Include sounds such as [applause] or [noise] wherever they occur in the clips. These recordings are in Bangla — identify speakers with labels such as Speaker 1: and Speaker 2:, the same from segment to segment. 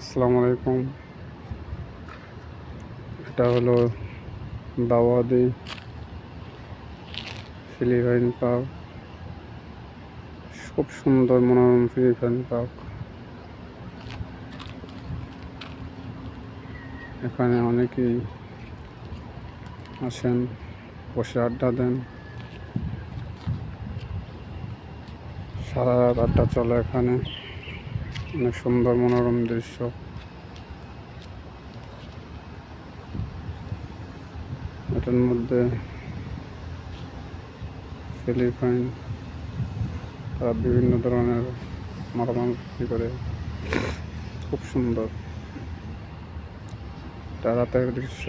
Speaker 1: আসসালামু আলাইকুম। এটা হলো দাওয়াদি ফিলিপাইন পার্ক। খুব সুন্দর মনোরম ফিলিপাইন পার্ক। এখানে অনেকেই আসেন, বসে আড্ডা দেন। সারা রাত আড্ডা চলে এখানে। অনেক সুন্দর মনোরম দৃশ্য। এটার মধ্যে ফিলিপাইন, তারা বিভিন্ন ধরনের বিক্রি করে। খুব সুন্দর। এটা রাতের দৃশ্য।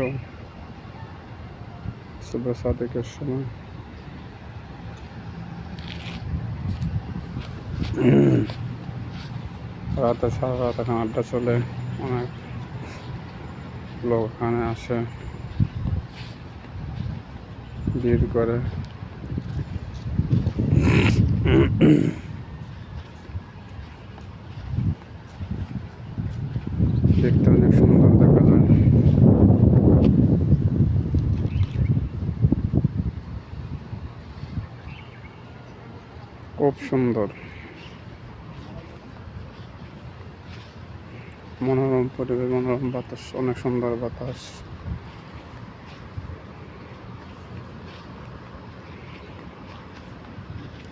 Speaker 1: সুবহ সাদিকের সময়। রাতে সারা রাত এখানে আড্ডা চলে, অনেক লোক এখানে আসে, ভিড় করে। দেখতে অনেক সুন্দর দেখা যায়। খুব সুন্দর। মনোরম, পরিবেশ মনোরম, বাতাস, অনেক সুন্দর বাতাস।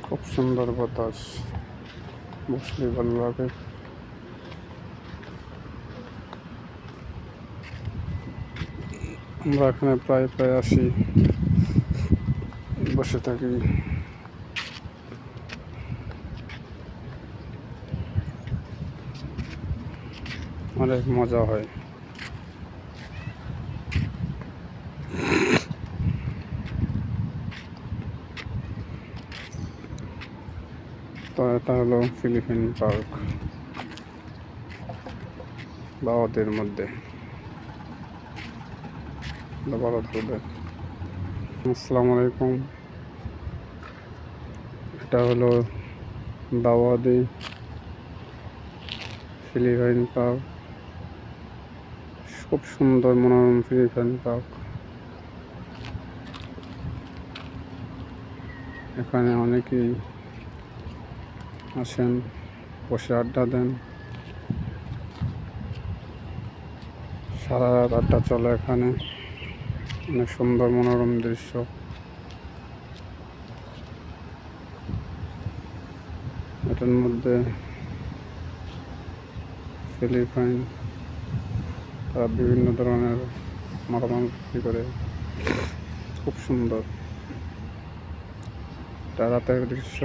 Speaker 1: খুব সুন্দর বাতাস। বসলে ভালো লাগে। আমরা এখানে প্রায় প্রায় আসি। বসে থাকি। অনেক মজা হয়। তো এটা হলো ফিলিপিন পার্ক বা মধ্যে। আসসালামু আলাইকুম। এটা হলো দাওয়াদি ফিলিপাইন পার্ক। খুব সুন্দর মনোরম ফিলিপাইন পার্ক। এখানে অনেকেই আসেন, বসে আড্ডা দেন। সারা রাত আড্ডা চলে এখানে। অনেক সুন্দর মনোরম দৃশ্য। এটার মধ্যে ফিলিপাইন তারা বিভিন্ন ধরনের মালামাল বিক্রি করে। খুব সুন্দর। রাতের দৃশ্য।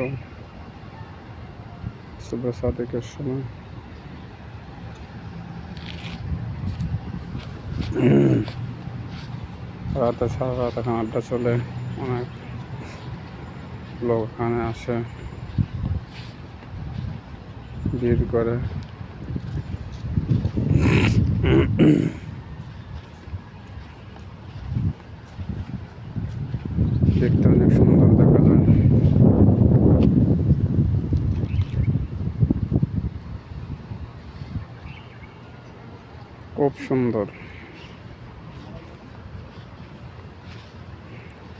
Speaker 1: সুবহ সাদিকের সময়। রাতে সারা রাত এখানে আড্ডা চলে। অনেক লোক এখানে আসে। ভিড় করে। [clears throat] দেখতে অনেক সুন্দর দেখা যায়। খুব সুন্দর।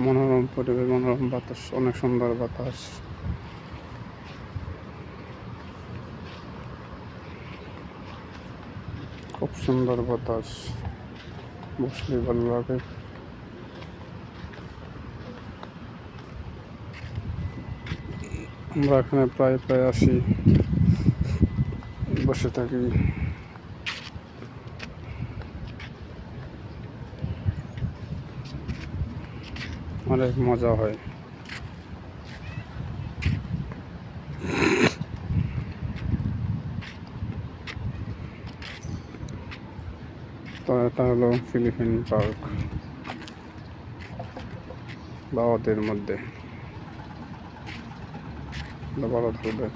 Speaker 1: মনোরম পরিবেশ মনোরম বাতাস অনেক সুন্দর বাতাস। খুব সুন্দর বাতাস বসলে ভালো লাগে। আমরা এখানে প্রায় প্রায় আসি, বসে থাকি। অনেক মজা হয়। তো হলো ফিলিপিন পার্ক ওদের মধ্যে। ভালো থাকবে